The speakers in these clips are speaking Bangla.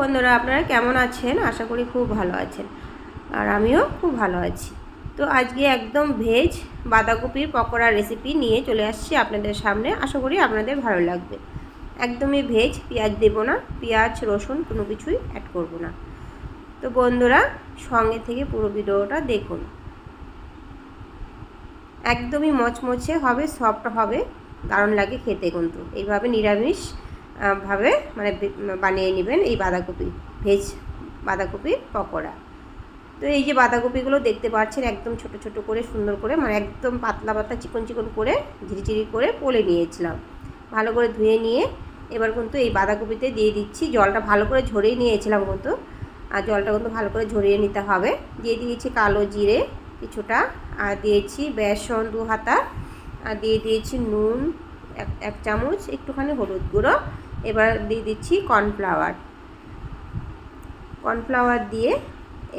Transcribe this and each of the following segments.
বন্ধুরা, আপনারা কেমন আছেন? আশা করি খুব ভালো আছেন। আর আমিও খুব ভালো আছি। তো আজকে একদম ভেজ বাঁধাকপির পকোড়া রেসিপি নিয়ে চলে আসছি আপনাদের সামনে। আশা করি আপনাদের ভালো লাগবে। একদমই ভেজ, পেঁয়াজ দেবো না, পেঁয়াজ, রসুন কোনো কিছুই অ্যাড করব না। তো বন্ধুরা, সঙ্গে থেকে পুরো ভিডিওটা দেখুন। একদমই মচমচে হবে সফট হবে, দারুণ লাগে খেতে কিন্তু। এইভাবে নিরামিষ ভাবে মানে বানিয়ে নেবেন এই বাঁধাকপি, ভেজ বাঁধাকপির পকোড়া। তো এই যে বাঁধাকপিগুলো দেখতে পাচ্ছেন একদম ছোট ছোট করে সুন্দর করে মানে একদম পাতলা পাতলা চিকন চিকন করে ঝিরিঝিরি করে পলে নিয়েছিলাম। ভালো করে ধুয়ে নিয়ে এবার কিন্তু এই বাঁধাকপিতে দিয়ে দিচ্ছি। জলটা ভালো করে ঝরিয়ে নিয়েছিলাম কিন্তু, আর জলটা কিন্তু ভালো করে ঝরিয়ে নিতে হবে। দিয়ে দিয়েছি কালো জিরে কিছুটা, আর দিয়েছি বেসন দু হাতা, আর দিয়ে দিয়েছি নুন এক চামচ একটুখানি হলুদ গুঁড়ো। এবার দিয়ে দিচ্ছি কর্নফ্লাওয়ার। কর্নফ্লাওয়ার দিয়ে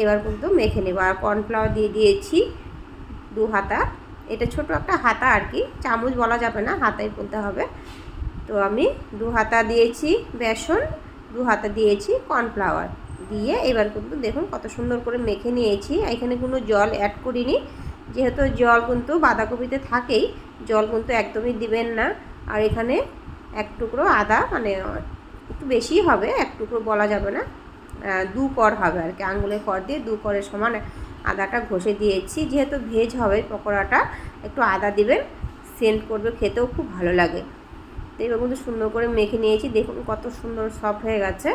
এবার কিন্তু মেখে নেব। আর কর্নফ্লাওয়ার দিয়ে দিয়েছি দু হাতা। এটা ছোট একটা হাতা আর কি। চামচ বলা যাবে না, হাতাই বলতে হবে। তো আমি দু হাতা দিয়েছি বেসন, দু হাতা দিয়েছি কর্নফ্লাওয়ার। দিয়ে এবার কিন্তু দেখুন কত সুন্দর করে মেখে নিয়েছি। এখানে কোনো জল অ্যাড করিনি। যেহেতু জল কিন্তু বাঁধাকপিতে থাকেই, জল কিন্তু একদমই দিবেন না। আর এখানে এক টুকরো আদা মানে একটু বেশি হবে, এক টুকরো বলা যাবে না দু কর হবে আর কি। আঙুলের কর দিয়ে দু করের সমান আদাটা ঘষে দিয়েছি। যেহেতু ভেজ হবে পকোড়াটা, একটু আদা দিবেন, সেন্ট করবে, খেতেও খুব ভালো লাগে। তো এবার কিন্তু সুন্দর করে মেখে নিয়েছি, দেখুন কত সুন্দর সফট হয়ে গেছে।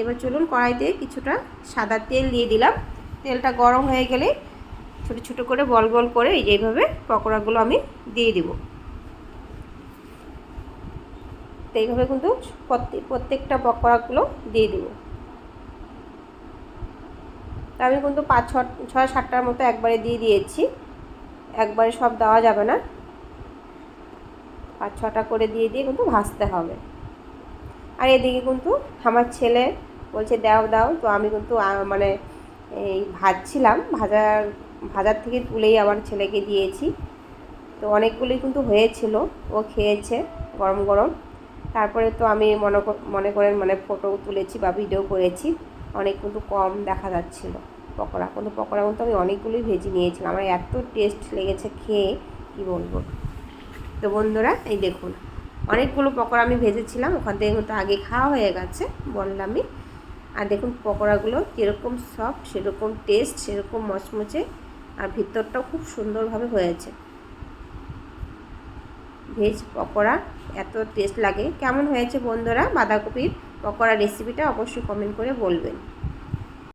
এবার চলুন কড়াইতে কিছুটা সাদা তেল দিয়ে দিলাম। তেলটা গরম হয়ে গেলে ছোটো ছোটো করে বল বল করে এই যেভাবে পকোড়াগুলো আমি দিয়ে দিব। তো এইভাবে কিন্তু প্রত্যেকটা পকোড়াগুলো দিয়ে দিব। তা আমি কিন্তু পাঁচ, ছ, ছয়, সাতটার মতো একবারে দিয়ে দিয়েছি। একবারে সব দেওয়া যাবে না। পাঁচ, ছটা করে দিয়ে দিয়ে কিন্তু ভাজতে হবে। আর এদিকে কিন্তু আমার ছেলে বলছে, দাও দাও। তো আমি কিন্তু মানে এই ভাজছিলাম। ভাজার ভাজার থেকে তুলেই আবার ছেলেকে দিয়েছি। তো অনেকগুলোই কিন্তু হয়েছিল, ও খেয়েছে গরম গরম। তারপরে তো আমি মনে মনে করেন মানে ফটো তুলেছি বা ভিডিও করেছি, অনেক কিন্তু কম দেখা যাচ্ছিল পকোড়া। কিন্তু পকোড়া কিন্তু আমি অনেকগুলোই ভেজে নিয়েছিলাম। আমার এত টেস্ট লেগেছে খেয়ে, কি বলব? তো বন্ধুরা, এই দেখুন, অনেকগুলো পকোড়া আমি ভেজেছিলাম। ওখান থেকে কিন্তু আগে খাওয়া হয়ে গেছে বললামই। আর দেখুন পকোড়াগুলো কীরকম সফট সেরকম টেস্ট সেরকম মচমচে আর ভিতরটাও খুব সুন্দরভাবে হয়েছে। ভেজ পকোড়া, এত টেস্ট লাগে। কেমন হয়েছে বন্ধুরা? বাঁধাকপির পকোড়া রেসিপিটা অবশ্যই কমেন্ট করে বলবেন।